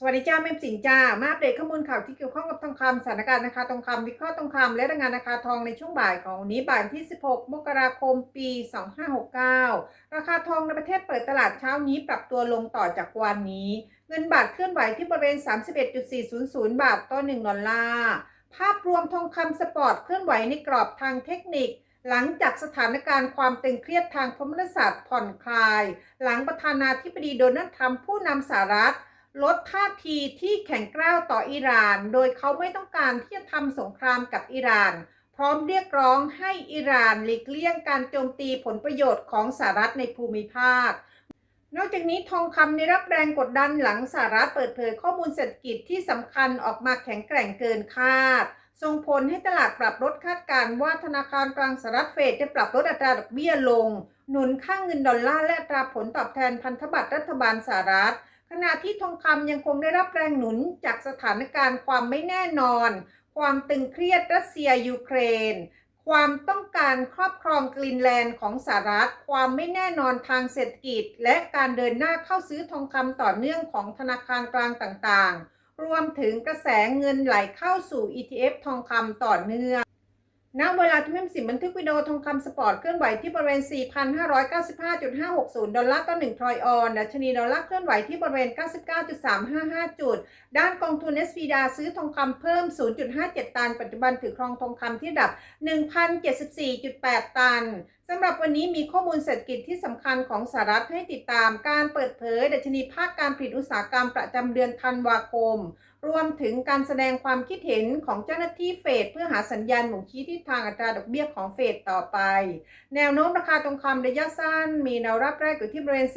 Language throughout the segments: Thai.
สวัสดีจ้าแม่สิงจ้า มาอัปเดตข้อมูลข่าวที่เกี่ยวข้องกับทองคำสถานการณ์ราคาทองคำวิเคราะห์ทองคำและรายงานราคาทองในช่วงบ่ายของวันนี้บ่ายที่ 16 มกราคม ปี 2569 ราคาทองในประเทศเปิดตลาดเช้านี้ปรับตัวลงต่อจากวันนี้ เงินบาทเคลื่อนไหวที่บริเวณ 31.400 บาทต่อ 1 ดอลลาร์ ภาพรวมทองคำสปอร์ตเคลื่อนไหวในกรอบทางเทคนิคหลังจากสถานการณ์ความตึงเครียดทางพมรศาสตร์ผ่อนคลาย หลังประธานาธิบดีโดนัลด์ทรัมป์ผู้นำสหรัฐ ลดท่าทีที่แข็งกร้าวต่ออิหร่าน โดยเขาไม่ต้องการที่จะทำสงครามกับอิหร่าน พร้อมเรียกร้องให้อิหร่านหลีกเลี่ยงการโจมตีผลประโยชน์ของสหรัฐในภูมิภาค นอกจากนี้ทองคำได้รับแรงกดดันหลังสหรัฐเปิดเผยข้อมูลเศรษฐกิจที่สำคัญออกมาแข็งแกร่งเกินคาดส่งผลให้ตลาดปรับลดคาดการณ์ว่าธนาคารกลางสหรัฐเฟดจะปรับลดอัตราดอกเบี้ยลง หนุนค่างเงินดอลลาร์และอัตราผลตอบแทนพันธบัตรรัฐบาลสหรัฐ ขณะที่ทองคำยังคงได้รับแรงหนุนจากสถานการณ์ความไม่แน่นอน ความตึงเครียดรัสเซียยูเครน ความต้องการครอบครองกรีนแลนด์ของสหรัฐ ความไม่แน่นอนทางเศรษฐกิจ และการเดินหน้าเข้าซื้อทองคำต่อเนื่องของธนาคารกลางต่างๆ รวมถึงกระแสเงินไหลเข้าสู่ ETF ทองคำต่อเนื่อง ณเวลาที่แม่สิมบันทึกวิดีโอทองคำสปอร์ตเคลื่อนไหวที่บริเวณ 4,595.560 ดอลลาร์ต่อ1ทรอยออนดัชนีดอลลาร์เคลื่อนไหวที่บริเวณ 99.355 จุด ด้านกองทุน s p d a ซื้อทองคำเพิ่ม 0.57 ตัน ปัจจุบันถือครองทองคำที่ระดับ 1,074.8 ตัน สำหรับวันนี้มีข้อมูลเศรษฐกิจที่สำคัญของสหรัฐให้ติดตามการเปิดเผยดัชนีภาคการผลิตอุตสาหกรรมประจำเดือนธันวาคม รวมถึงการแสดงความคิดเห็นของเจ้าหน้าที่เฟดเพื่อหาสัญญาณบ่งชี้ทิศทางอัตราดอกเบี้ยของเฟดต่อไป แนวโน้มราคาทองคำระยะสั้น มีแนวรับแรกอยู่ที่บริเวณ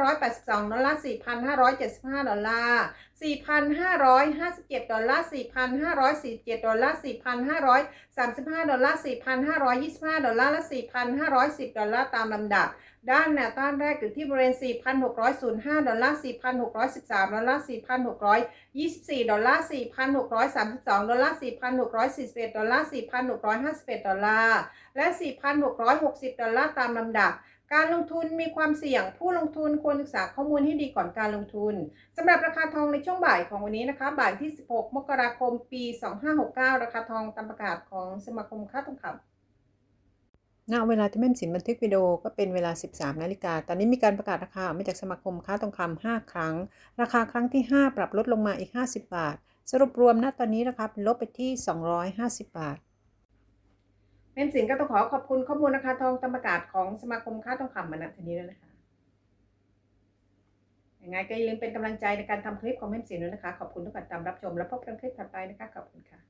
4,582 ดอลลาร์ 4,575 ดอลลาร์ 4,557 ดอลลาร์ 4,547 ดอลลาร์ 4,535 ดอลลาร์ 4,525 ดอลลาร์และ 4, 4,510 ดอลลาร์ตามลำดับ ด้านแนวต้านแรกอยู่ที่บริเวณ 4,605 ดอลลาร์ 4,613 ดอลลาร์ 4,624 ดอลลาร์ 4,632 ดอลลาร์ 4,641 ดอลลาร์ 4,651 ดอลลาร์ และ 4,660 ดอลลาร์ตามลำดับการลงทุนมีความเสี่ยงผู้ลงทุนควรศึกษาข้อมูลให้ดีก่อนการลงทุนสำหรับราคาทองในช่วงบ่ายของวันนี้นะคะ บ่ายที่ 16 มกราคม ปี 2569 ราคาทองตามประกาศของสมาคมค้าทองคำ ณเวลาที่แม่มสินบันทึกวิดีโอก็เป็นเวลา 13 นาฬิกา ตอนนี้มีการประกาศราคาออกมาจากสมาคมค้าทองคำ5ครั้ง ราคาครั้งที่ 5 ปรับลดลงมาอีก 50 บาท สรุปรวมณตอนนี้ราคาเป็นลบไปที่ 250 บาทแม่มสินก็ต้องขอขอบคุณข้อมูลราคาทองตามประกาศของสมาคมค้าทองคำมาณทีนี้ด้วนะคะยังไงก็อย่าลืมเป็นกำลังใจในการทำคลิปของแม่มสินด้วยนะคะ ขอบคุณทุกการตามรับชม แล้วพบกันคลิปถัดไปนะคะ ขอบคุณค่ะ